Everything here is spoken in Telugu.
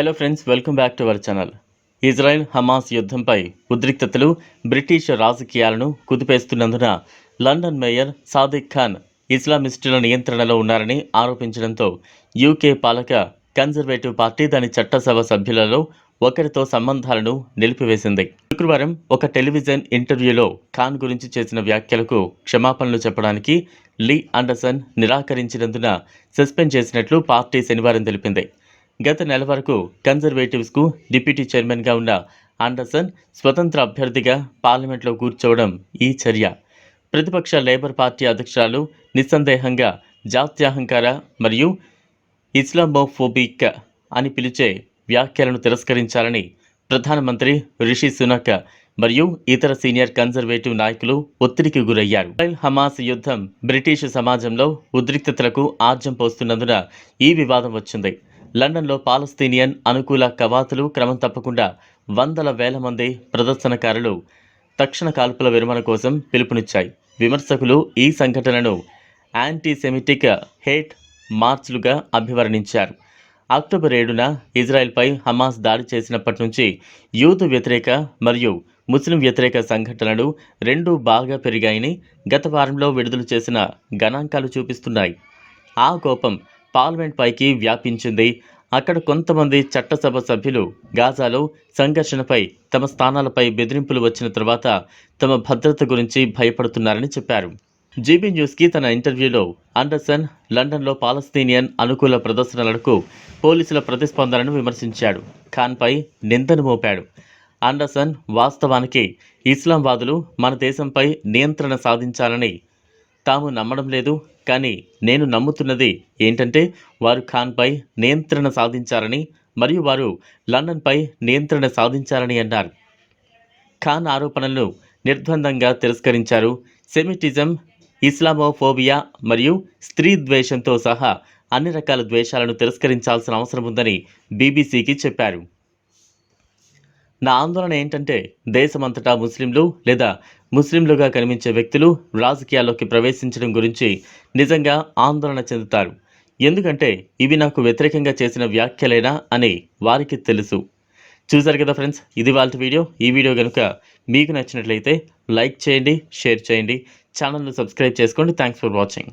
Hello friends welcome back to our channel Israel Hamas యుద్ధంపై ఉద్రిక్తతలు బ్రిటిష్ రాజకీయాలను కుదిపేస్తున్నందున లండన్ మేయర్ సాదిక్ ఖాన్ ఇస్లామిస్టుల నియంత్రణలో ఉన్నారని ఆరోపించడంతో యూకే పాలక కన్జర్వేటివ్ పార్టీ దాని చట్టసభ సభ్యులలో ఒకరితో సంబంధాలను నిలిపివేసింది. శుక్రవారం ఒక టెలివిజన్ ఇంటర్వ్యూలో ఖాన్ గురించి చేసిన వ్యాఖ్యలకు క్షమాపణలు చెప్పడానికి లీ అండర్సన్ నిరాకరించినందున సస్పెండ్ చేసినట్లు పార్టీ శనివారం తెలిపింది. గత నెల వరకు కన్జర్వేటివ్స్కు డిప్యూటీ చైర్మన్గా ఉన్న ఆండర్సన్ స్వతంత్ర అభ్యర్థిగా పార్లమెంట్లో కూర్చోవడం ఈ చర్య. ప్రతిపక్ష లేబర్ పార్టీ అధ్యక్షురాలు నిస్సందేహంగా జాత్యహంకార మరియు ఇస్లామోఫోబిక్ అని పిలిచే వ్యాఖ్యలను తిరస్కరించాలని ప్రధానమంత్రి రిషి సునక్ మరియు ఇతర సీనియర్ కన్జర్వేటివ్ నాయకులు ఒత్తిడికి గురయ్యారు. ఇజ్రాయెల్ హమాస్ యుద్ధం బ్రిటిష్ సమాజంలో ఉద్రిక్తతలకు ఆర్జం పోస్తున్నందున ఈ వివాదం వచ్చింది. లండన్లో పాలస్తీనియన్ అనుకూల కవాతులు క్రమం తప్పకుండా వందల వేల మంది ప్రదర్శనకారులు తక్షణ కాల్పుల విరమణ కోసం పిలుపునిచ్చాయి. విమర్శకులు ఈ సంఘటనను యాంటీసెమిటిక్ హేట్ మార్చ్లుగా అభివర్ణించారు. అక్టోబర్ ఏడున ఇజ్రాయెల్పై హమాస్ దాడి చేసినప్పటి నుంచి యూత్ వ్యతిరేక మరియు ముస్లిం వ్యతిరేక సంఘటనలు రెండూ బాగా పెరిగాయని గత వారంలో విడుదల చేసిన గణాంకాలు చూపిస్తున్నాయి. ఆ కోపం పార్లమెంట్ పైకి వ్యాపించింది. అక్కడ కొంతమంది చట్టసభ సభ్యులు గాజాలో సంఘర్షణపై తమ స్థానాలపై బెదిరింపులు వచ్చిన తర్వాత తమ భద్రత గురించి భయపడుతున్నారని చెప్పారు. జీబీ న్యూస్కి తన ఇంటర్వ్యూలో అండర్సన్ లండన్లో పాలస్తీనియన్ అనుకూల ప్రదర్శనలకు పోలీసుల ప్రతిస్పందనను విమర్శించాడు. ఖాన్పై నిందను మోపాడు. అండర్సన్ వాస్తవానికి ఇస్లాంవాదులు మన దేశంపై నియంత్రణ సాధించాలని తాము నమ్మడం లేదు కానీ నేను నమ్ముతున్నది ఏంటంటే వారు ఖాన్పై నియంత్రణ సాధించారని మరియు వారు లండన్పై నియంత్రణ సాధించారని అన్నారు. ఖాన్ ఆరోపణలను నిర్ద్వందంగా తిరస్కరించారు. సెమిటిజం ఇస్లామోఫోబియా మరియు స్త్రీ ద్వేషంతో సహా అన్ని రకాల ద్వేషాలను తిరస్కరించాల్సిన అవసరం ఉందని బీబీసీకి చెప్పారు. నా ఆందోళన ఏంటంటే దేశమంతటా ముస్లింలు లేదా ముస్లింలుగా కనిపించే వ్యక్తులు రాజకీయాల్లోకి ప్రవేశించడం గురించి నిజంగా ఆందోళన చెందుతారు. ఎందుకంటే ఇవి నాకు వ్యతిరేకంగా చేసిన వ్యాఖ్యలేనా అని వారికి తెలుసు. చూశారు కదా ఫ్రెండ్స్ ఇది వాళ్ళ వీడియో. ఈ వీడియో కనుక మీకు నచ్చినట్లయితే లైక్ చేయండి షేర్ చేయండి. ఛానల్ను సబ్స్క్రైబ్ చేసుకోండి. Thanks for watching.